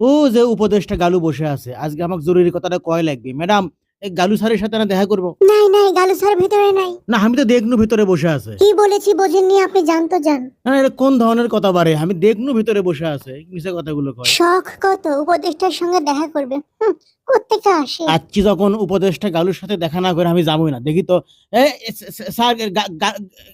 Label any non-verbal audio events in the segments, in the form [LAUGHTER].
ও যে উপদেশটা গালু বসে আছে আজকে আমাকে জরুরি কথাটা কয় লাগবে? ম্যাডাম এই গালু স্যারের সাথে না দেখা করব? নাই নাই গালু স্যার ভিতরে নাই। না আমি তো দেখনু ভিতরে বসে আছে। কি বলেছি বোঝেননি আপনি জানতো যান। না এটা কোন ধরনের কথা বারে? আমি দেখনু ভিতরে বসে আছে মিশে কথাগুলো কয়। শখ কত উপদেষ্টার সঙ্গে দেখা করবে। হুম, কোত্থেকে আসে? আজকে যখন উপদেশটা গালুর সাথে দেখা না করে আমি যাবোই না। দেখি তো এ স্যার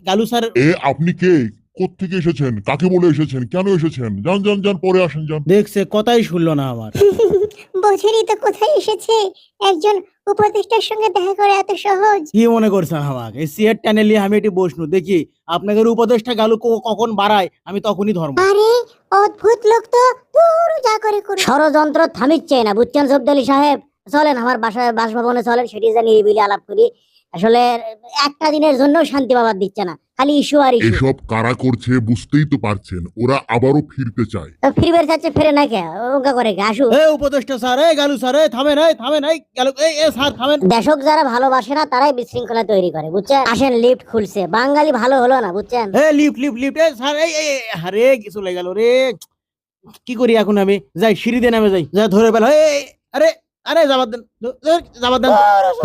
গালু স্যার এ আপনি কে? কোত্থেকে এসেছেন? কাকে বলে এসেছেন? কেন এসেছেন? যান যান যান পরে আসেন যান। দেখছে কথাই শুনলো না আমার। [LAUGHS] বোঝেনি তো কোথায় এসেছে? একজন উপদেষ্টার সঙ্গে দেখা করে এত সহজ। কি মনে করছেন আমাকে? এই সিয়ার টানেলি আমি এটি বসনু। দেখি আপনাদের উপদেশটা গালু ক- কখন বাড়ায় আমি তখনই ধর্ম আরে অদ্ভুত লোক তো। দূর যা করে করে ষড়যন্ত্র থামিচ্ছে না বুঝছেন সবদালি সাহেব? চলেন আমার বাসায় বাসভবনে চলেন সেটি যা নিরিবিলি আলাপ করি। আসলে একটা দিনের জন্য শান্তি পাবার দিচ্ছে না খালি ইস্যু আর ইস্যু এসব কারা করছে বুঝতেই তো পারছেন ওরা আবারও ফিরতে চায়। ফিরবে চাচ্ছে ফেরে না কে? ওকা করে কে? আসু এ উপদেশটা স্যার এ গালু স্যার এ থামেন এই থামেন এই গালু এই এ স্যার থামেন। দেশক যারা ভালোবাসে না তারাই বিশৃঙ্খলা তৈরি করে বুঝছেন? আসেন লিফট খুলছে। বাঙালি ভালো হলো না বুঝছেন? এ লিফট লিফট লিফট এ স্যার এই আরে কিছু লেগে গেল রে। কি করি এখন আমি? যাই সিঁড়ি দিয়ে নামে যাই যা ধরে পেল এই আরে আরে যাবার দেন যাবার দেন।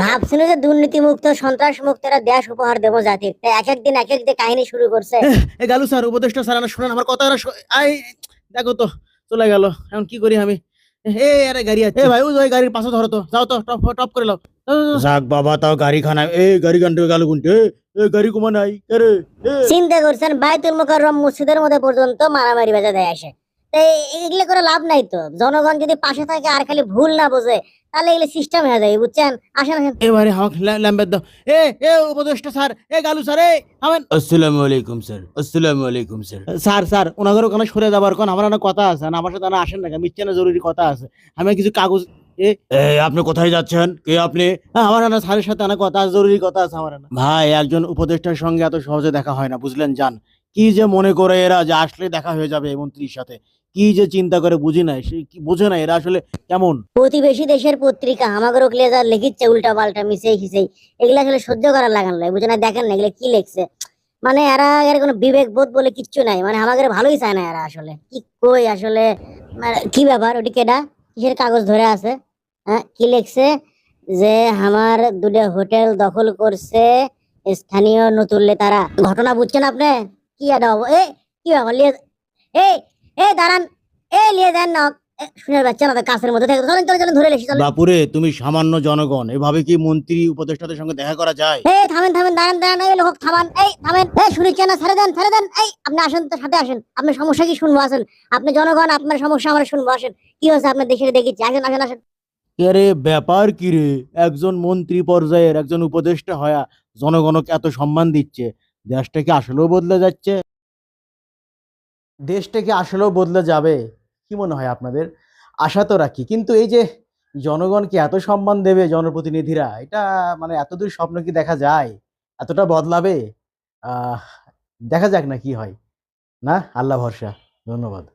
ভাবছিল যে দুর্নীতি মুক্ত সন্ত্রাস মুক্ত একটা দেশ উপহার দেবো জাতির। তাই এক একদিন এক এক কাহিনী শুরু করছে। এ গালু স্যার উপদেশটা স্যার আমার শুনেন আমার কথা আই দেখো তো চলে গেল। এখন কি করি আমি? এ আরে গাড়ি আছে। এ ভাই ওই ওই গাড়ির পাশে ধরো তো। যাও তো টপ টপ করে লাও যাক বাবা তাও গাড়ি খানা এ গাড়ি গান্ডে গালু গুনতে এ গাড়ি কুমা নাই। আরে চিন্তা করছেন বাইতুল মুকাররম মসজিদের মধ্যে পর্যন্ত মারামারি বেজা দেয় আসে। এগুলো করে লাভ নাই তো। জনগণ যদি পাশে থাকে আর খালি ভুল না বোঝে তাহলে এগুলো সিস্টেম হয়ে যায় বুঝছেন? আসেন আসেন। এবারে আমাকে ল্যাম্বের দাও। এ এ উপদেশটা স্যার এ গালু স্যার এ আমেন আসসালামু আলাইকুম স্যার। আসসালামু আলাইকুম স্যার। স্যার স্যার ওনাদের ওখানে সরে যাবার কোন আমার না কথা আছে না আমার সাথে না আসেন না মিথ্যে না জরুরি কথা আছে। আমি কিছু কাগজ এ। এ, আপনি কোথায় যাচ্ছেন? কে আপনি? হ্যাঁ, আমার না স্যারের সাথে না কথা জরুরি কথা আছে আমার না। ভাই একজন উপদেষ্টার সঙ্গে এত সহজে দেখা হয় না বুঝলেন জান কি যে মনে করে এরা যে আসলে দেখা হয়ে যাবে মন্ত্রীর সাথে? কি যে চিন্তা করে বুঝি না সে কি বোঝে না এরা আসলে কেমন? প্রতিবেশী দেশের পত্রিকা ওকলে যা লিখিচ্ছে, উল্টা পাল্টা মিশে খিসেই এগুলা আসলে সহ্য করার লাগান লাগে বুঝে না, দেখেন না এগুলো কি লিখছে। মানে এরা এর কোনো বিবেক বোধ বলে কিচ্ছু নাই মানে আমাদের ভালোই চায় না এরা আসলে। কি কই আসলে মানে কি ব্যাপার ওটি কেডা? কিসের কাগজ ধরে আছে? হ্যাঁ কি লিখছে? যে আমার দুটো হোটেল দখল করছে স্থানীয় নতুনলে তারা ঘটনা বুঝছেন আপনি? কি এটা এ কি ব্যাপার লিয়ে এ এ দাঁড়ান। এ লিয়ে না। শুনে বাচ্চা না কাছের মধ্যে থেকে। চলেন চলেন চলেন ধরে চলেন। বাপুরে তুমি সামান্য জনগণ। এভাবে কি মন্ত্রী উপদেষ্টাদের সঙ্গে দেখা করা যায়? এই থামেন থামেন দাঁড়ান দাঁড়ান এই লোক থামান। এই থামেন। এই শুনেছেন না ছেড়ে দেন ছেড়ে দেন। এই আপনি আসেন তো সাথে আসেন। আপনার সমস্যা কি শুনব আসেন। আপনি জনগণ আপনার সমস্যা আমরা শুনব আসেন। কি হয়েছে আপনার দেশে দেখেছি। আসেন আসেন আসেন। আরে ব্যাপার কি রে? একজন মন্ত্রী পর্যায়ের একজন উপদেষ্টা হয়া জনগণকে এত সম্মান দিচ্ছে। দেশটা কি আসলেও বদলে যাচ্ছে। দেশটাকে আসলেও বদলে যাবে, কি মনে হয় আপনাদের? আশা তো রাখি, কিন্তু এই যে জনগণকে এত সম্মান দেবে জনপ্রতিনিধিরা, এটা মানে এতদূর স্বপ্ন কি দেখা যায়? এতটা বদলাবে? দেখা যাক না কি হয়। না? আল্লাহ ভরসা। ধন্যবাদ।